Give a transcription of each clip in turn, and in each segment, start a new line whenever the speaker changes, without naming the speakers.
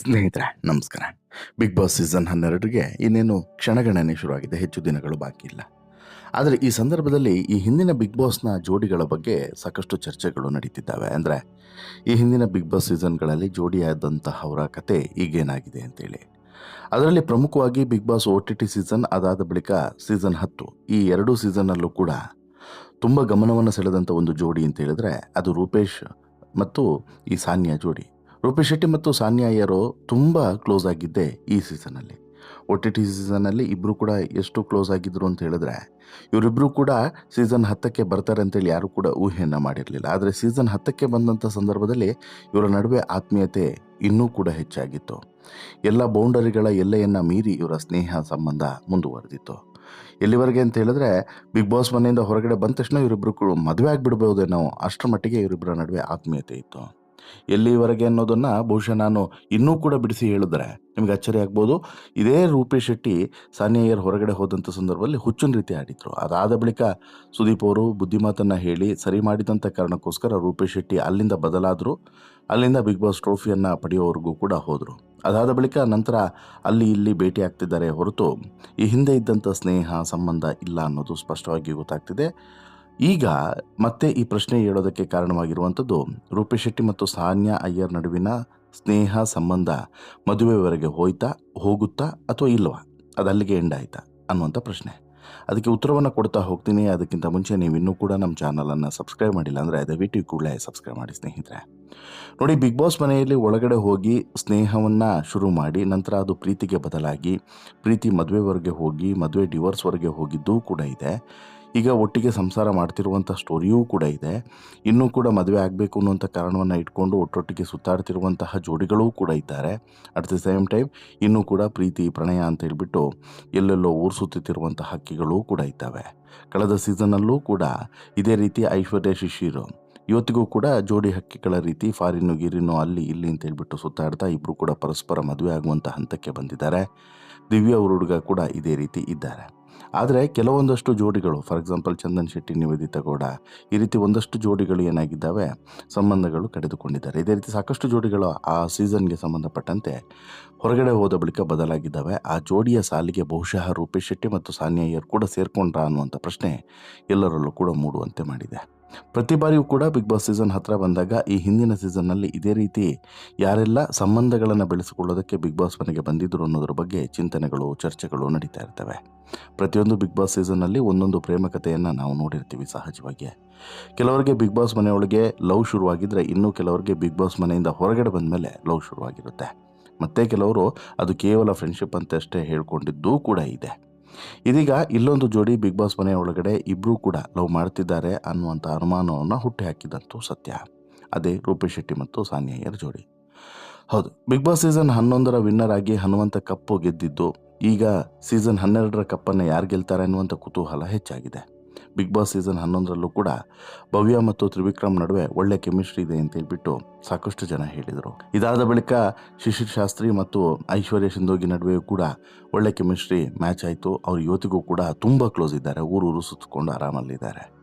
ಸ್ನೇಹಿತರೆ, ನಮಸ್ಕಾರ. Big Boss season ಹನ್ನೆರಡರಿಗೆ ಇನ್ನೇನು ಕ್ಷಣಗಣನೆ ಶುರುವಾಗಿದೆ, ಹೆಚ್ಚು ದಿನಗಳು ಬಾಕಿ ಇಲ್ಲ. ಆದರೆ ಈ ಸಂದರ್ಭದಲ್ಲಿ ಈ ಹಿಂದಿನ ಬಿಗ್ ಬಾಸ್ನ ಜೋಡಿಗಳ ಬಗ್ಗೆ ಸಾಕಷ್ಟು ಚರ್ಚೆಗಳು ನಡೀತಿದ್ದಾವೆ. ಅಂದರೆ, ಈ ಹಿಂದಿನ ಬಿಗ್ ಬಾಸ್ ಸೀಸನ್ಗಳಲ್ಲಿ ಜೋಡಿಯಾದಂತಹವರ ಕತೆ ಈಗೇನಾಗಿದೆ ಅಂತೇಳಿ. ಅದರಲ್ಲಿ ಪ್ರಮುಖವಾಗಿ big boss O T T season ಅದಾದ ಬಳಿಕ ಸೀಸನ್ ಹತ್ತು, ಈ ಎರಡೂ ಸೀಸನ್ನಲ್ಲೂ ಕೂಡ ತುಂಬ ಗಮನವನ್ನು ಸೆಳೆದಂಥ ಒಂದು ಜೋಡಿ ಅಂತ ಹೇಳಿದ್ರೆ ಅದು ರೂಪೇಶ್ ಮತ್ತು ಈ ಸಾನ್ಯಾ ಜೋಡಿ. ರೂಪೇಶ್ ಶೆಟ್ಟಿ ಮತ್ತು ಸಾನ್ಯಾ ಅಯ್ಯರು ತುಂಬ ಕ್ಲೋಸ್ ಆಗಿದ್ದೆ ಈ ಸೀಸನಲ್ಲಿ ಟಿ ಟಿ ಸೀಸನಲ್ಲಿ ಇಬ್ಬರು ಕೂಡ ಎಷ್ಟು ಕ್ಲೋಸ್ ಆಗಿದ್ರು ಅಂತ ಹೇಳಿದ್ರೆ ಇವರಿಬ್ಬರು ಕೂಡ ಸೀಸನ್ ಹತ್ತಕ್ಕೆ ಬರ್ತಾರೆ ಅಂತೇಳಿ ಯಾರು ಕೂಡ ಊಹೆಯನ್ನು ಮಾಡಿರಲಿಲ್ಲ. ಆದರೆ ಸೀಸನ್ ಹತ್ತಕ್ಕೆ ಬಂದಂಥ ಸಂದರ್ಭದಲ್ಲಿ ಇವರ ನಡುವೆ ಆತ್ಮೀಯತೆ ಇನ್ನೂ ಕೂಡ ಹೆಚ್ಚಾಗಿತ್ತು. ಎಲ್ಲ ಬೌಂಡರಿಗಳ ಎಲ್ಲೆಯನ್ನು ಮೀರಿ ಇವರ ಸ್ನೇಹ ಸಂಬಂಧ ಮುಂದುವರೆದಿತ್ತು. ಎಲ್ಲಿವರೆಗೆ ಅಂತ ಹೇಳಿದ್ರೆ ಬಿಗ್ ಬಾಸ್ ಮನೆಯಿಂದ ಹೊರಗಡೆ ಬಂದ ತಕ್ಷಣ ಇವರಿಬ್ಬರು ಮದುವೆ ಆಗಿಬಿಡ್ಬೋದೇನೋ ಅಷ್ಟರ ಮಟ್ಟಿಗೆ ಇವರಿಬ್ಬರ ನಡುವೆ ಆತ್ಮೀಯತೆ ಇತ್ತು. ಎಲ್ಲಿವರೆಗೆ ಅನ್ನೋದನ್ನು ಬಹುಶಃ ನಾನು ಇನ್ನೂ ಕೂಡ ಬಿಡಿಸಿ ಹೇಳಿದ್ರೆ ನಿಮ್ಗೆ ಅಚ್ಚರಿ ಆಗ್ಬೋದು. ಇದೇ ರೂಪೇಶ್ ಶೆಟ್ಟಿ ಸಾನಿಯರ್ ಹೊರಗಡೆ ಹೋದಂಥ ಸಂದರ್ಭದಲ್ಲಿ ಹುಚ್ಚಿನ ರೀತಿ ಆಡಿದ್ರು. ಅದಾದ ಬಳಿಕ ಸುದೀಪ್ ಅವರು ಬುದ್ಧಿಮಾತನ್ನು ಹೇಳಿ ಸರಿ ಮಾಡಿದಂಥ ಕಾರಣಕ್ಕೋಸ್ಕರ ರೂಪೇಶ್ ಶೆಟ್ಟಿ ಅಲ್ಲಿಂದ ಬದಲಾದರು. ಅಲ್ಲಿಂದ ಬಿಗ್ ಬಾಸ್ ಟ್ರೋಫಿಯನ್ನು ಪಡೆಯೋವರೆಗೂ ಕೂಡ ಹೋದರು. ಅದಾದ ಬಳಿಕ ನಂತರ ಅಲ್ಲಿ ಇಲ್ಲಿ ಭೇಟಿ ಆಗ್ತಿದ್ದಾರೆ ಹೊರತು ಈ ಹಿಂದೆ ಇದ್ದಂಥ ಸ್ನೇಹ, ಸಂಬಂಧ ಇಲ್ಲ ಅನ್ನೋದು ಸ್ಪಷ್ಟವಾಗಿ ಗೊತ್ತಾಗ್ತಿದೆ. ಈಗ ಮತ್ತೆ ಈ ಪ್ರಶ್ನೆ ಹೇಳೋದಕ್ಕೆ ಕಾರಣವಾಗಿರುವಂಥದ್ದು ರೂಪೇಶ್ ಶೆಟ್ಟಿ ಮತ್ತು ಸಾನ್ಯಾ ಅಯ್ಯರ್ ನಡುವಿನ ಸ್ನೇಹ ಸಂಬಂಧ ಮದುವೆವರೆಗೆ ಹೋಯ್ತಾ, ಹೋಗುತ್ತಾ ಅಥವಾ ಇಲ್ಲವಾ ಅದು ಅಲ್ಲಿಗೆ ಎಂಡ್ ಅನ್ನುವಂಥ ಪ್ರಶ್ನೆ. ಅದಕ್ಕೆ ಉತ್ತರವನ್ನು ಕೊಡ್ತಾ ಹೋಗ್ತೀನಿ. ಅದಕ್ಕಿಂತ ಮುಂಚೆ ನೀವು ಇನ್ನೂ ಕೂಡ ನಮ್ಮ ಚಾನಲನ್ನು ಸಬ್ಸ್ಕ್ರೈಬ್ ಮಾಡಿಲ್ಲ ಅಂದರೆ ದಯವಿಟ್ಟು ಕೂಡಲೇ ಸಬ್ಸ್ಕ್ರೈಬ್ ಮಾಡಿ ಸ್ನೇಹಿತರೆ. ನೋಡಿ ಬಿಗ್ ಬಾಸ್ ಮನೆಯಲ್ಲಿ ಒಳಗಡೆ ಹೋಗಿ ಸ್ನೇಹವನ್ನು ಶುರು ಮಾಡಿ ನಂತರ ಅದು ಪ್ರೀತಿಗೆ ಬದಲಾಗಿ, ಪ್ರೀತಿ ಮದುವೆವರೆಗೆ ಹೋಗಿ, ಮದುವೆ ಡಿವೋರ್ಸ್ವರೆಗೆ ಹೋಗಿದ್ದೂ ಕೂಡ ಇದೆ. ಈಗ ಒಟ್ಟಿಗೆ ಸಂಸಾರ ಮಾಡ್ತಿರುವಂಥ ಸ್ಟೋರಿಯೂ ಕೂಡ ಇದೆ. ಇನ್ನೂ ಕೂಡ ಮದುವೆ ಆಗಬೇಕು ಅನ್ನುವಂಥ ಕಾರಣವನ್ನು ಇಟ್ಕೊಂಡು ಒಟ್ಟೊಟ್ಟಿಗೆ ಸುತ್ತಾಡ್ತಿರುವಂತಹ ಜೋಡಿಗಳೂ ಕೂಡ ಇದ್ದಾರೆ. ಅಟ್ ದಿ ಸೇಮ್ ಟೈಮ್ ಇನ್ನೂ ಕೂಡ ಪ್ರೀತಿ, ಪ್ರಣಯ ಅಂತ ಹೇಳಿಬಿಟ್ಟು ಎಲ್ಲೆಲ್ಲೋ ಊರು ಸುತ್ತುತ್ತಿರುವಂಥ ಹಕ್ಕಿಗಳೂ ಕೂಡ ಇದ್ದಾವೆ. ಕಳೆದ ಸೀಸನಲ್ಲೂ ಕೂಡ ಇದೇ ರೀತಿ ಐಶ್ವರ್ಯ, ಶಿಶಿರು. ಇವತ್ತಿಗೂ ಕೂಡ ಜೋಡಿ ಹಕ್ಕಿಗಳ ರೀತಿ ಫಾರಿನ್ನು ಗಿರಿನು ಅಲ್ಲಿ, ಇಲ್ಲಿ ಅಂತ ಹೇಳಿಬಿಟ್ಟು ಸುತ್ತಾಡ್ತಾ ಇಬ್ಬರು ಕೂಡ ಪರಸ್ಪರ ಮದುವೆ ಆಗುವಂಥ ಹಂತಕ್ಕೆ ಬಂದಿದ್ದಾರೆ. ದಿವ್ಯ ಅವ್ರ ಹುಡುಗ ಕೂಡ ಇದೇ ರೀತಿ ಇದ್ದಾರೆ. ಆದರೆ ಕೆಲವೊಂದಷ್ಟು ಜೋಡಿಗಳು ಫಾರ್ ಎಕ್ಸಾಂಪಲ್ ಚಂದನ್ ಶೆಟ್ಟಿ ನಿವೇದಿತ ಗೌಡ, ಈ ರೀತಿ ಒಂದಷ್ಟು ಜೋಡಿಗಳು ಏನಾಗಿದ್ದಾವೆ, ಸಂಬಂಧಗಳು ಕಡಿದುಕೊಂಡಿದ್ದಾರೆ. ಇದೇ ರೀತಿ ಸಾಕಷ್ಟು ಜೋಡಿಗಳು ಆ ಸೀಸನ್ಗೆ ಸಂಬಂಧಪಟ್ಟಂತೆ ಹೊರಗಡೆ ಹೋದ ಬಳಿಕ ಬದಲಾಗಿದ್ದಾವೆ. ಆ ಜೋಡಿಯ ಸಾಲಿಗೆ ಬಹುಶಃ ರೂಪೇಶ್ ಶೆಟ್ಟಿ ಮತ್ತು ಸಾನಿಯಾ ಅಯ್ಯರ್ ಕೂಡ ಸೇರ್ಕೊಂಡ್ರಾ ಅನ್ನುವಂಥ ಪ್ರಶ್ನೆ ಎಲ್ಲರಲ್ಲೂ ಕೂಡ ಮೂಡುವಂತೆ ಮಾಡಿದೆ. ಪ್ರತಿ ಬಾರಿಯೂ ಕೂಡ ಬಿಗ್ ಬಾಸ್ ಸೀಸನ್ ಹತ್ತಿರ ಬಂದಾಗ ಈ ಹಿಂದಿನ ಸೀಸನ್ನಲ್ಲಿ ಇದೇ ರೀತಿ ಯಾರೆಲ್ಲ ಸಂಬಂಧಗಳನ್ನು ಬೆಳೆಸಿಕೊಳ್ಳೋದಕ್ಕೆ ಬಿಗ್ ಬಾಸ್ ಮನೆಗೆ ಬಂದಿದ್ದರು ಅನ್ನೋದ್ರ ಬಗ್ಗೆ ಚಿಂತನೆಗಳು, ಚರ್ಚೆಗಳು ನಡೀತಾ ಇರ್ತವೆ. ಪ್ರತಿಯೊಂದು ಬಿಗ್ ಬಾಸ್ ಸೀಸನ್ನಲ್ಲಿ ಒಂದೊಂದು ಪ್ರೇಮ ಕಥೆಯನ್ನು ನಾವು ನೋಡಿರ್ತೀವಿ ಸಹಜವಾಗಿ ಕೆಲವರಿಗೆ ಬಿಗ್ ಬಾಸ್ ಮನೆಯೊಳಗೆ ಲವ್ ಶುರುವಾಗಿದ್ದರೆ ಇನ್ನೂ ಕೆಲವರಿಗೆ ಬಿಗ್ ಬಾಸ್ ಮನೆಯಿಂದ ಹೊರಗಡೆ ಬಂದ ಮೇಲೆ ಲವ್ ಶುರುವಾಗಿರುತ್ತೆ. ಮತ್ತೆ ಕೆಲವರು ಅದು ಕೇವಲ ಫ್ರೆಂಡ್ಶಿಪ್ ಅಂತ ಅಷ್ಟೇ ಹೇಳ್ಕೊಂಡಿದ್ದೂ ಕೂಡ ಇದೆ. ಇದೀಗ ಇಲ್ಲೊಂದು ಜೋಡಿ ಬಿಗ್ ಬಾಸ್ ಮನೆಯ ಒಳಗಡೆ ಇಬ್ಬರೂ ಕೂಡ ಲವ್ ಮಾಡ್ತಿದ್ದಾರೆ ಅನ್ನುವಂಥ ಅನುಮಾನವನ್ನು ಹುಟ್ಟಿ ಹಾಕಿದಂತೂ ಸತ್ಯ. ಅದೇ ರೂಪೇಶ್ ಶೆಟ್ಟಿ ಮತ್ತು ಸಾನ್ಯಾ ಅಯ್ಯರ್ ಜೋಡಿ. ಹೌದು ಬಿಗ್ ಬಾಸ್ ಸೀಸನ್ ಹನ್ನೊಂದರ ವಿನ್ನರ್ ಆಗಿ ಹನುಮಂತ ಕಪ್ಪು ಗೆದ್ದಿದ್ದು, ಈಗ ಸೀಸನ್ ಹನ್ನೆರಡರ ಕಪ್ಪನ್ನು ಯಾರು ಗೆಲ್ತಾರೆ ಅನ್ನುವಂಥ ಕುತೂಹಲ ಹೆಚ್ಚಾಗಿದೆ. ಬಿಗ್ ಬಾಸ್ ಸೀಸನ್ ಹನ್ನೊಂದರಲ್ಲೂ ಕೂಡ ಭವ್ಯ ಮತ್ತು ತ್ರಿವಿಕ್ರಮ್ ನಡುವೆ ಒಳ್ಳೆ ಕೆಮಿಸ್ಟ್ರಿ ಇದೆ ಅಂತ ಹೇಳ್ಬಿಟ್ಟು ಸಾಕಷ್ಟು ಜನ ಹೇಳಿದರು. ಇದಾದ ಬಳಿಕ ಶಿಶಿರ್ ಶಾಸ್ತ್ರಿ ಮತ್ತು ಐಶ್ವರ್ಯ ಸಿಂಧೋಗಿ ನಡುವೆಯೂ ಕೂಡ ಒಳ್ಳೆ ಕೆಮಿಸ್ಟ್ರಿ ಮ್ಯಾಚ್ ಆಯಿತು. ಅವರು ಇವತ್ತಿಗೂ ಕೂಡ ತುಂಬ ಕ್ಲೋಸ್ ಇದ್ದಾರೆ. ಊರೂರು ಸುತ್ತಕೊಂಡು ಆರಾಮಲ್ಲಿದ್ದಾರೆ.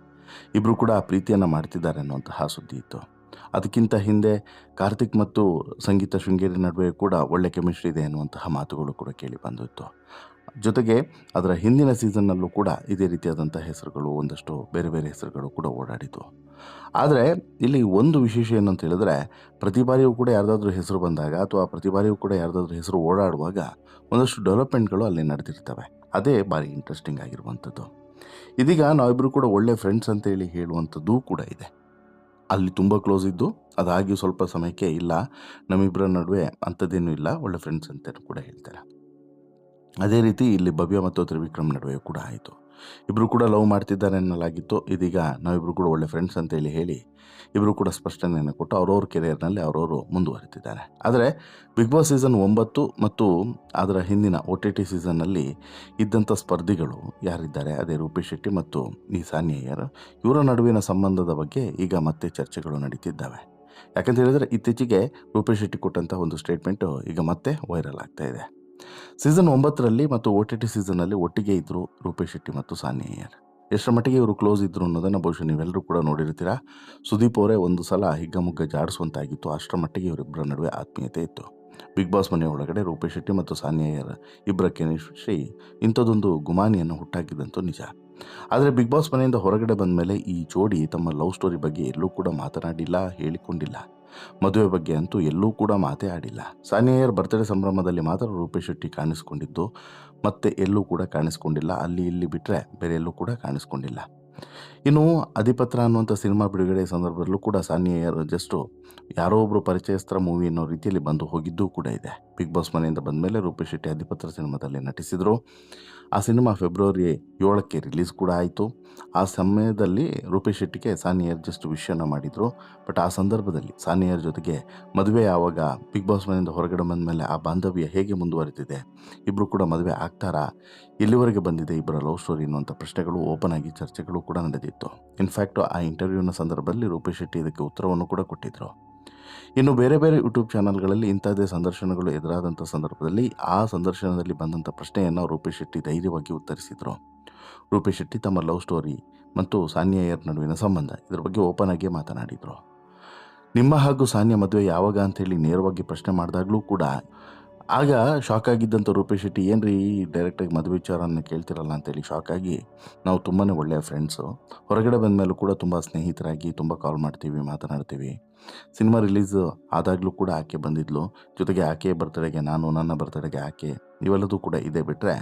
ಇಬ್ಬರು ಕೂಡ ಪ್ರೀತಿಯನ್ನು ಮಾಡ್ತಿದ್ದಾರೆ ಅನ್ನುವಂತಹ ಸುದ್ದಿ ಇತ್ತು. ಅದಕ್ಕಿಂತ ಹಿಂದೆ ಕಾರ್ತಿಕ್ ಮತ್ತು ಸಂಗೀತ ಶೃಂಗೇರಿ ನಡುವೆ ಕೂಡ ಒಳ್ಳೆ ಕೆಮಿಸ್ಟ್ರಿ ಇದೆ ಅನ್ನುವಂತಹ ಮಾತುಗಳು ಕೂಡ ಕೇಳಿ ಬಂದಿತ್ತು ಜೊತೆಗೆ ಅದರ ಹಿಂದಿನ ಸೀಸನ್ನಲ್ಲೂ ಕೂಡ ಇದೇ ರೀತಿಯಾದಂಥ ಹೆಸರುಗಳು, ಒಂದಷ್ಟು ಬೇರೆ ಬೇರೆ ಹೆಸರುಗಳು ಕೂಡ ಓಡಾಡಿತು ಆದರೆ ಇಲ್ಲಿ ಒಂದು ವಿಶೇಷ ಏನು ಅಂತ ಹೇಳಿದ್ರೆ, ಪ್ರತಿ ಬಾರಿಯೂ ಕೂಡ ಯಾರ್ದಾದ್ರೂ ಹೆಸರು ಬಂದಾಗ ಅಥವಾ ಪ್ರತಿ ಬಾರಿಯೂ ಕೂಡ ಯಾರ್ದಾದ್ರೂ ಹೆಸರು ಓಡಾಡುವಾಗ ಒಂದಷ್ಟು ಡೆವಲಪ್ಮೆಂಟ್ಗಳು ಅಲ್ಲಿ ನಡೆದಿರ್ತವೆ. ಅದೇ ಭಾರಿ ಇಂಟ್ರೆಸ್ಟಿಂಗ್ ಆಗಿರುವಂಥದ್ದು. ಇದೀಗ ನಾವಿಬ್ಬರು ಕೂಡ ಒಳ್ಳೆ ಫ್ರೆಂಡ್ಸ್ ಅಂತೇಳಿ ಹೇಳುವಂಥದ್ದು ಕೂಡ ಇದೆ. ಅಲ್ಲಿ ತುಂಬ ಕ್ಲೋಸ್ ಇದ್ದು ಅದಾಗಿ ಸ್ವಲ್ಪ ಸಮಯಕ್ಕೆ ಇಲ್ಲ. ನಮ್ಮಿಬ್ಬರ ನಡುವೆ ಅಂಥದ್ದೇನೂ ಇಲ್ಲ. ಒಳ್ಳೆ ಫ್ರೆಂಡ್ಸ್ ಅಂತ ಕೂಡ ಹೇಳ್ತಾರೆ. ಅದೇ ರೀತಿ ಇಲ್ಲಿ ಭವ್ಯ ಮತ್ತು ತ್ರಿವಿಕ್ರಮ್ ನಡುವೆ ಕೂಡ ಆಯಿತು. ಇಬ್ಬರು ಕೂಡ ಲವ್ ಮಾಡ್ತಿದ್ದಾರೆ ಎನ್ನಲಾಗಿತ್ತು ಇದೀಗ ನಾವಿಬ್ಬರು ಕೂಡ ಒಳ್ಳೆ ಫ್ರೆಂಡ್ಸ್ ಅಂತೇಳಿ ಹೇಳಿ ಇಬ್ಬರು ಕೂಡ ಸ್ಪಷ್ಟನೆಯನ್ನು ಕೊಟ್ಟು ಅವ್ರವ್ರ ಕೆರಿಯರ್ನಲ್ಲಿ ಅವರವರು ಮುಂದುವರೆತಿದ್ದಾರೆ. ಆದರೆ ಬಿಗ್ ಬಾಸ್ ಸೀಸನ್ ಒಂಬತ್ತು ಮತ್ತು ಅದರ ಹಿಂದಿನ ಒ ಟಿ ಟಿ ಸೀಸನ್ನಲ್ಲಿ ಇದ್ದಂಥ ಸ್ಪರ್ಧಿಗಳು ಯಾರಿದ್ದಾರೆ? ಅದೇ ರೂಪೇಶ್ ಶೆಟ್ಟಿ ಮತ್ತು ಈ ಸಾನಿಯಯ್ಯರ್ ಇವರ ನಡುವಿನ ಸಂಬಂಧದ ಬಗ್ಗೆ ಈಗ ಮತ್ತೆ ಚರ್ಚೆಗಳು ನಡೀತಿದ್ದಾವೆ. ಯಾಕಂತ ಹೇಳಿದರೆ ಇತ್ತೀಚೆಗೆ ರೂಪೇಶ್ ಶೆಟ್ಟಿ ಕೊಟ್ಟಂಥ ಒಂದು ಸ್ಟೇಟ್ಮೆಂಟು ಈಗ ಮತ್ತೆ ವೈರಲ್ ಆಗ್ತಾ ಇದೆ. ಸೀಸನ್ ಒಂಬತ್ತರಲ್ಲಿ ಮತ್ತು ಒ ಟಿ ಟಿ ಸೀಸನ್ನಲ್ಲಿ ಒಟ್ಟಿಗೆ ಇದ್ದರು ರೂಪೇಶ್ ಶೆಟ್ಟಿ ಮತ್ತು ಸಾನಿಯಾ ಅಯ್ಯರ್. ಎಷ್ಟರ ಮಟ್ಟಿಗೆ ಇವರು ಕ್ಲೋಸ್ ಇದ್ದರು ಅನ್ನೋದನ್ನು ಬಹುಶಃ ನೀವೆಲ್ಲರೂ ಕೂಡ ನೋಡಿರ್ತೀರಾ. ಸುದೀಪ್ ಅವರೇ ಒಂದು ಸಲ ಹಿಗ್ಗಮುಗ್ಗ ಜಾಡಿಸುವಂತಾಗಿತ್ತು. ಅಷ್ಟರ ಮಟ್ಟಿಗೆ ಇವರಿಬ್ಬರ ನಡುವೆ ಆತ್ಮೀಯತೆ ಇತ್ತು. ಬಿಗ್ ಬಾಸ್ ಮನೆಯ ಒಳಗಡೆ ರೂಪೇಶ್ ಶೆಟ್ಟಿ ಮತ್ತು ಸಾನಿಯಾ ಅಯ್ಯರ್ ಇಬ್ಬರ ಕೆನಿಶ್ರೀ ಇಂಥದ್ದೊಂದು ಗುಮಾನಿಯನ್ನು ಹುಟ್ಟಾಕಿದ್ದಂತೂ ನಿಜ. ಆದರೆ ಬಿಗ್ ಬಾಸ್ ಮನೆಯಿಂದ ಹೊರಗಡೆ ಬಂದ ಮೇಲೆ ಈ ಜೋಡಿ ತಮ್ಮ ಲವ್ ಸ್ಟೋರಿ ಬಗ್ಗೆ ಎಲ್ಲೂ ಕೂಡ ಮಾತನಾಡಿಲ್ಲ, ಹೇಳಿಕೊಂಡಿಲ್ಲ. ಮದುವೆ ಬಗ್ಗೆ ಅಂತೂ ಎಲ್ಲೂ ಕೂಡ ಮಾತೇ ಆಡಿಲ್ಲ. ಸಾನಿಯರ್ ಬರ್ತ್ಡೇ ಸಂಭ್ರಮದಲ್ಲಿ ಮಾತ್ರ ರೂಪೇಶ್ ಶೆಟ್ಟಿ ಕಾಣಿಸ್ಕೊಂಡಿದ್ದು, ಮತ್ತೆ ಎಲ್ಲೂ ಕೂಡ ಕಾಣಿಸ್ಕೊಂಡಿಲ್ಲ. ಅಲ್ಲಿ ಇಲ್ಲಿ ಬಿಟ್ಟರೆ ಬೇರೆ ಎಲ್ಲೂ ಕೂಡ ಕಾಣಿಸ್ಕೊಂಡಿಲ್ಲ. ಇನ್ನು ಅಧಿಪತ್ರ ಅನ್ನುವಂಥ ಸಿನಿಮಾ ಬಿಡುಗಡೆ ಸಂದರ್ಭದಲ್ಲೂ ಕೂಡ ಸಾನಿಯರ್ ಜಸ್ಟು ಯಾರೋ ಒಬ್ಬರು ಪರಿಚಯಸ್ತರ ಮೂವಿ ಅನ್ನೋ ರೀತಿಯಲ್ಲಿ ಬಂದು ಹೋಗಿದ್ದೂ ಕೂಡ ಇದೆ. ಬಿಗ್ ಬಾಸ್ ಮನೆಯಿಂದ ಬಂದ ಮೇಲೆ ರೂಪೇಶ್ ಶೆಟ್ಟಿ ಅಧಿಪತ್ರ ಸಿನಿಮಾದಲ್ಲಿ ನಟಿಸಿದರು. ಆ ಸಿನಿಮಾ ಫೆಬ್ರವರಿ ಏಳಕ್ಕೆ ರಿಲೀಸ್ ಕೂಡ ಆಯಿತು. ಆ ಸಮಯದಲ್ಲಿ ರೂಪೇಶ್ ಶೆಟ್ಟಿಗೆ ಸಾನಿಯರ್ ಜಸ್ಟ್ ವಿಷಯನ ಮಾಡಿದರು. ಬಟ್ ಆ ಸಂದರ್ಭದಲ್ಲಿ ಸಾನಿಯರ್ ಜೊತೆಗೆ ಮದುವೆ ಯಾವಾಗ ಬಿಗ್ ಬಾಸ್ ಮನೆಯಿಂದ ಹೊರಗಡೆ ಬಂದ ಮೇಲೆ ಆ ಬಾಂಧವ್ಯ ಹೇಗೆ ಮುಂದುವರೆದಿದೆ ಇಬ್ಬರು ಕೂಡ ಮದುವೆ ಆಗ್ತಾರಾ? ಎಲ್ಲಿವರೆಗೆ ಬಂದಿದೆ ಇಬ್ಬರ ಲವ್ ಸ್ಟೋರಿ ಅನ್ನುವಂಥ ಪ್ರಶ್ನೆಗಳು ಓಪನ್ ಆಗಿ ಚರ್ಚೆಗಳು ಕೂಡ ನಡೆದಿತ್ತು ಇನ್ಫ್ಯಾಕ್ಟ್ ಆ ಇಂಟರ್ವ್ಯೂನ ಸಂದರ್ಭದಲ್ಲಿ ರೂಪೇಶ್ ಶೆಟ್ಟಿ ಇದಕ್ಕೆ ಉತ್ತರವನ್ನು ಕೂಡ ಕೊಟ್ಟಿದ್ದರು ಇನ್ನು ಬೇರೆ ಬೇರೆ ಯೂಟ್ಯೂಬ್ ಚಾನಲ್ಗಳಲ್ಲಿ ಇಂಥದ್ದೇ ಸಂದರ್ಶನಗಳು ಎದುರಾದಂಥ ಸಂದರ್ಭದಲ್ಲಿ ಆ ಸಂದರ್ಶನದಲ್ಲಿ ಬಂದಂಥ ಪ್ರಶ್ನೆಯನ್ನು ರೂಪೇಶ್ ಶೆಟ್ಟಿ ಧೈರ್ಯವಾಗಿ ಉತ್ತರಿಸಿದರು. ರೂಪೇಶ್ ಶೆಟ್ಟಿ ತಮ್ಮ ಲವ್ ಸ್ಟೋರಿ ಮತ್ತು ಸಾನಿಯಾ ಅಯ್ಯರ್ ನಡುವಿನ ಸಂಬಂಧ ಇದರ ಬಗ್ಗೆ ಓಪನ್ ಆಗಿ ಮಾತನಾಡಿದರು. ನಿಮ್ಮ ಹಾಗೂ ಸಾನಿಯಾ ಮದುವೆ ಯಾವಾಗ ಅಂತೇಳಿ ನೇರವಾಗಿ ಪ್ರಶ್ನೆ ಮಾಡಿದಾಗಲೂ ಕೂಡ ಆಗ ಶಾಕ್ ಆಗಿದ್ದಂಥ ರೂಪೇಶ್ ಶೆಟ್ಟಿ, ಏನ್ರಿ ಡೈರೆಕ್ಟಾಗಿ ಮದುವೆ ವಿಚಾರನ ಕೇಳ್ತಿರಲ್ಲ ಅಂತೇಳಿ ಶಾಕ್ ಆಗಿ ನಾವು ತುಂಬಾ ಒಳ್ಳೆಯ ಫ್ರೆಂಡ್ಸು ಹೊರಗಡೆ ಬಂದ ಮೇಲೂ ಕೂಡ ತುಂಬ ಸ್ನೇಹಿತರಾಗಿ ತುಂಬ ಕಾಲ್ ಮಾಡ್ತೀವಿ, ಮಾತನಾಡ್ತೀವಿ. ಸಿನಿಮಾ ರಿಲೀಸ್ ಆದಾಗಲೂ ಕೂಡ ಆಕೆ ಬಂದಿದ್ಲು. ಜೊತೆಗೆ ಆಕೆ ಬರ್ತಡೆಗೆ ನಾನು ನನ್ನ ಬರ್ತಡೆಗೆ ಆಕೆ, ಇವೆಲ್ಲದೂ ಕೂಡ ಇದೆ ಬಿಟ್ಟರೆ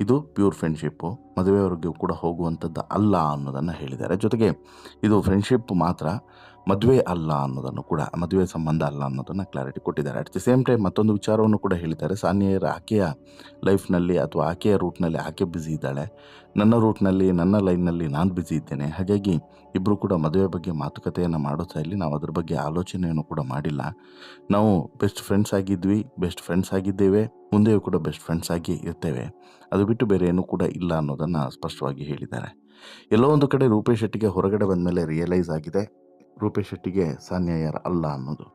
ಇದು ಪ್ಯೂರ್ ಫ್ರೆಂಡ್ಶಿಪ್ಪು, ಮದುವೆವರೆಗೂ ಕೂಡ ಹೋಗುವಂಥದ್ದು ಅಲ್ಲ ಅನ್ನೋದನ್ನು ಹೇಳಿದ್ದಾರೆ. ಜೊತೆಗೆ ಇದು ಫ್ರೆಂಡ್ಶಿಪ್ ಮಾತ್ರ ಮದುವೆ ಅಲ್ಲ ಅನ್ನೋದನ್ನು ಕೂಡ, ಮದುವೆ ಸಂಬಂಧ ಅಲ್ಲ ಅನ್ನೋದನ್ನು ಕ್ಲಾರಿಟಿ ಕೊಟ್ಟಿದ್ದಾರೆ. ಅಟ್ ದಿ ಸೇಮ್ ಟೈಮ್ ಮತ್ತೊಂದು ವಿಚಾರವನ್ನು ಕೂಡ ಹೇಳಿದ್ದಾರೆ. ಸಾನಿಯರ್ ಆಕೆಯ ಲೈಫ್ನಲ್ಲಿ ಅಥವಾ ಆಕೆಯ ರೂಟ್ನಲ್ಲಿ ಆಕೆ ಬ್ಯುಸಿ ಇದ್ದಾಳೆ. ನನ್ನ ರೂಟ್ನಲ್ಲಿ ನನ್ನ ಲೈನ್ನಲ್ಲಿ ನಾನು ಬ್ಯುಸಿ ಇದ್ದೇನೆ. ಹಾಗಾಗಿ ಇಬ್ಬರು ಕೂಡ ಮದುವೆ ಬಗ್ಗೆ ಮಾತುಕತೆಯನ್ನು ಮಾಡುತ್ತಾ ಇಲ್ಲಿ ನಾವು ಅದ್ರ ಬಗ್ಗೆ ಆಲೋಚನೆಯನ್ನು ಕೂಡ ಮಾಡಿಲ್ಲ. ನಾವು ಬೆಸ್ಟ್ ಫ್ರೆಂಡ್ಸ್ ಆಗಿದ್ವಿ ಬೆಸ್ಟ್ ಫ್ರೆಂಡ್ಸ್ ಆಗಿದ್ದೇವೆ, ಮುಂದೆಯೂ ಕೂಡ ಬೆಸ್ಟ್ ಫ್ರೆಂಡ್ಸ್ ಆಗಿ ಇರ್ತೇವೆ. ಅದು ಬಿಟ್ಟು ಬೇರೆ ಏನೂ ಕೂಡ ಇಲ್ಲ ಅನ್ನೋದನ್ನು ಸ್ಪಷ್ಟವಾಗಿ ಹೇಳಿದ್ದಾರೆ. ಎಲ್ಲೋ ಒಂದು ಕಡೆ ರೂಪೇಶ್ ಶೆಟ್ಟಿಗೆ ಹೊರಗಡೆ ಬಂದ ಮೇಲೆ ರಿಯಲೈಸ್ ಆಗಿದೆ, ರೂಪೇಶ್ ಶೆಟ್ಟಿಗೆ ಸಾನ್ಯ ಅಲ್ಲ ಅನ್ನೋದು.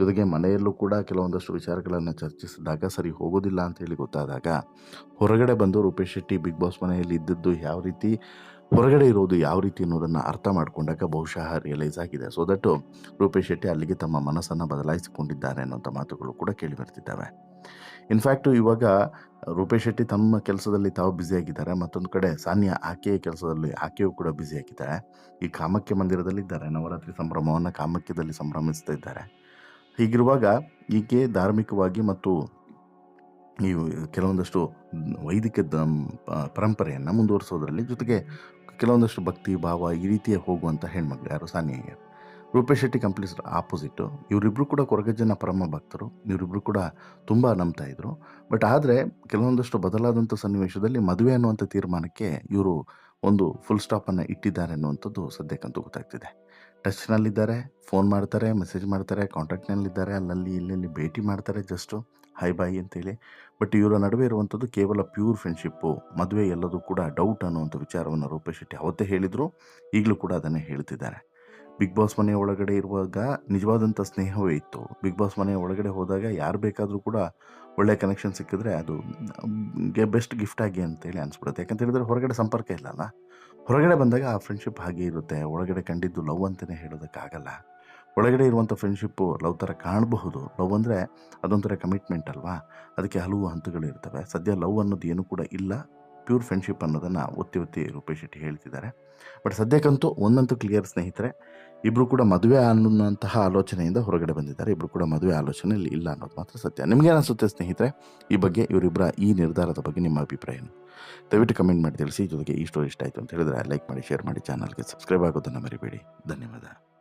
ಜೊತೆಗೆ ಮನೆಯಲ್ಲೂ ಕೂಡ ಕೆಲವೊಂದಷ್ಟು ವಿಚಾರಗಳನ್ನು ಚರ್ಚಿಸಿದಾಗ ಸರಿ ಹೋಗೋದಿಲ್ಲ ಅಂತ ಹೇಳಿ ಗೊತ್ತಾದಾಗ, ಹೊರಗಡೆ ಬಂದು ರೂಪೇಶ್ ಶೆಟ್ಟಿ ಬಿಗ್ ಬಾಸ್ ಮನೆಯಲ್ಲಿ ಇದ್ದದ್ದು ಯಾವ ರೀತಿ, ಹೊರಗಡೆ ಇರೋದು ಯಾವ ರೀತಿ ಅನ್ನೋದನ್ನು ಅರ್ಥ ಮಾಡಿಕೊಂಡಾಗ ಬಹುಶಃ ರಿಯಲೈಸ್ ಆಗಿದೆ. ಸೊ ದಟ್ಟು ರೂಪೇಶ್ ಶೆಟ್ಟಿ ಅಲ್ಲಿಗೆ ತಮ್ಮ ಮನಸ್ಸನ್ನು ಬದಲಾಯಿಸಿಕೊಂಡಿದ್ದಾರೆ ಅನ್ನೋಂಥ ಮಾತುಗಳು ಕೂಡ ಕೇಳಿ ಬರ್ತಿದ್ದಾವೆ. ಇನ್ಫ್ಯಾಕ್ಟು ಇವಾಗ ರೂಪೇಶ್ ಶೆಟ್ಟಿ ತಮ್ಮ ಕೆಲಸದಲ್ಲಿ ತಾವು ಬ್ಯುಸಿಯಾಗಿದ್ದಾರೆ ಮತ್ತೊಂದು ಕಡೆ ಸಾನ್ಯಾ ಆಕೆಯ ಕೆಲಸದಲ್ಲಿ ಆಕೆಯೂ ಕೂಡ ಬ್ಯುಸಿಯಾಗಿದ್ದಾರೆ ಈ ಕಾಮಕ್ಯ ಮಂದಿರದಲ್ಲಿದ್ದಾರೆ ನವರಾತ್ರಿ ಸಂಭ್ರಮವನ್ನು ಕಾಮಕ್ಯದಲ್ಲಿ ಸಂಭ್ರಮಿಸ್ತಾ ಇದ್ದಾರೆ. ಹೀಗಿರುವಾಗ ಈಕೆ ಧಾರ್ಮಿಕವಾಗಿ ಮತ್ತು ಈ ಕೆಲವೊಂದಷ್ಟು ವೈದಿಕ ಪರಂಪರೆಯನ್ನು ಮುಂದುವರಿಸೋದ್ರಲ್ಲಿ ಜೊತೆಗೆ ಕೆಲವೊಂದಷ್ಟು ಭಕ್ತಿ ಭಾವ ಈ ರೀತಿಯ ಹೋಗುವಂಥ ಹೆಣ್ಮಕ್ಳು ಯಾರು? ಸಾನಿಯಾ. ರೂಪೇಶ್ ಶೆಟ್ಟಿ ಕಂಪ್ಲೀಟ್ ಆಪೋಸಿಟ್ಟು ಇವರಿಬ್ಬರು ಕೂಡ ಕೊರಗಜ್ಜನ ಪರಮ ಭಕ್ತರು. ಇವರಿಬ್ಬರು ಕೂಡ ತುಂಬ ನಂಬ್ತಾ ಇದ್ರು. ಬಟ್ ಆದರೆ ಕೆಲವೊಂದಷ್ಟು ಬದಲಾದಂಥ ಸನ್ನಿವೇಶದಲ್ಲಿ ಮದುವೆ ಅನ್ನುವಂಥ ತೀರ್ಮಾನಕ್ಕೆ ಇವರು ಒಂದು ಫುಲ್ ಸ್ಟಾಪನ್ನು ಇಟ್ಟಿದ್ದಾರೆ ಅನ್ನುವಂಥದ್ದು ಸದ್ಯಕ್ಕಂತೂ ಗೊತ್ತಾಗ್ತಿದೆ. ಟಚ್ನಲ್ಲಿದ್ದಾರೆ ಫೋನ್ ಮಾಡ್ತಾರೆ ಮೆಸೇಜ್ ಮಾಡ್ತಾರೆ ಕಾಂಟ್ಯಾಕ್ಟ್ನಲ್ಲಿದ್ದಾರೆ ಅಲ್ಲಲ್ಲಿ, ಇಲ್ಲಲ್ಲಿ ಭೇಟಿ ಮಾಡ್ತಾರೆ ಜಸ್ಟು ಹೈ ಬಾಯ್ ಅಂತೇಳಿ. ಬಟ್ ಇವರ ನಡುವೆ ಇರುವಂಥದ್ದು ಕೇವಲ ಪ್ಯೂರ್ ಫ್ರೆಂಡ್ಶಿಪ್ಪು ಮದುವೆ ಎಲ್ಲದೂ ಕೂಡ ಡೌಟ್ ಅನ್ನುವಂಥ ವಿಚಾರವನ್ನು ರೂಪೇಶ್ ಶೆಟ್ಟಿ ಅವತ್ತೇ ಹೇಳಿದರು. ಈಗಲೂ ಕೂಡ ಅದನ್ನೇ ಹೇಳ್ತಿದ್ದಾರೆ. ಬಿಗ್ ಬಾಸ್ ಮನೆ ಒಳಗಡೆ ಇರುವಾಗ ನಿಜವಾದಂಥ ಸ್ನೇಹವೇ ಇತ್ತು. ಬಿಗ್ ಬಾಸ್ ಮನೆ ಒಳಗಡೆ ಹೋದಾಗ ಯಾರು ಬೇಕಾದರೂ ಕೂಡ ಒಳ್ಳೆಯ ಕನೆಕ್ಷನ್ ಸಿಕ್ಕಿದ್ರೆ ಅದು ಬೆಸ್ಟ್ ಗಿಫ್ಟ್ ಆಗಿ ಅಂತೇಳಿ ಅನಿಸ್ಬಿಡುತ್ತೆ. ಯಾಕಂತ ಹೇಳಿದ್ರೆ ಹೊರಗಡೆ ಸಂಪರ್ಕ ಇಲ್ಲಲ್ಲ. ಹೊರಗಡೆ ಬಂದಾಗ ಆ ಫ್ರೆಂಡ್ಶಿಪ್ ಹಾಗೆ ಇರುತ್ತೆ. ಒಳಗಡೆ ಕಂಡಿದ್ದು ಲವ್ ಅಂತಲೇ ಹೇಳೋದಕ್ಕಾಗಲ್ಲ. ಒಳಗಡೆ ಇರುವಂಥ ಫ್ರೆಂಡ್ಶಿಪ್ಪು ಲವ್ ಥರ ಕಾಣಬಹುದು. ಲವ್ ಅಂದರೆ ಅದೊಂಥರ ಕಮಿಟ್ಮೆಂಟ್ ಅಲ್ವಾ? ಅದಕ್ಕೆ ಹಲವು ಹಂತಗಳು ಇರ್ತವೆ. ಸದ್ಯ ಲವ್ ಅನ್ನೋದು ಏನೂ ಕೂಡ ಇಲ್ಲ. ಪ್ಯೂರ್ ಫ್ರೆಂಡ್ಶಿಪ್ ಅನ್ನೋದನ್ನು ಒತ್ತಿ ಒತ್ತಿ ರೂಪೇಶ್ ಶೆಟ್ಟಿ ಹೇಳ್ತಿದ್ದಾರೆ. ಬಟ್ ಸದ್ಯಕ್ಕಂತೂ ಒಂದಂತೂ ಕ್ಲಿಯರ್ ಸ್ನೇಹಿತರೆ ಇಬ್ಬರು ಕೂಡ ಮದುವೆ ಅನ್ನುವಂತಹ ಆಲೋಚನೆಯಿಂದ ಹೊರಗಡೆ ಬಂದಿದ್ದಾರೆ. ಇಬ್ಬರು ಕೂಡ ಮದುವೆ ಆಲೋಚನೆಯಲ್ಲಿ ಇಲ್ಲ ಅನ್ನೋದು ಮಾತ್ರ ಸತ್ಯ. ನಿಮಗೆ ಅನಿಸುತ್ತೆ ಸ್ನೇಹಿತರೆ? ಈ ಬಗ್ಗೆ ಇವರಿಬ್ಬರ ಈ ನಿರ್ಧಾರದ ಬಗ್ಗೆ ನಿಮ್ಮ ಅಭಿಪ್ರಾಯ ಏನು? ದಯವಿಟ್ಟು ಕಮೆಂಟ್ ಮಾಡಿ ತಿಳಿಸಿ. ಜೊತೆಗೆ ಈ ಸ್ಟೋರಿ ಇಷ್ಟ ಆಯಿತು ಅಂತ ಹೇಳಿದ್ರೆ ಲೈಕ್ ಮಾಡಿ ಶೇರ್ ಮಾಡಿ ಚಾನಲ್ಗೆ ಸಬ್ಸ್ಕ್ರೈಬ್ ಆಗೋದನ್ನು ಮರಿಬೇಡಿ. ಧನ್ಯವಾದ.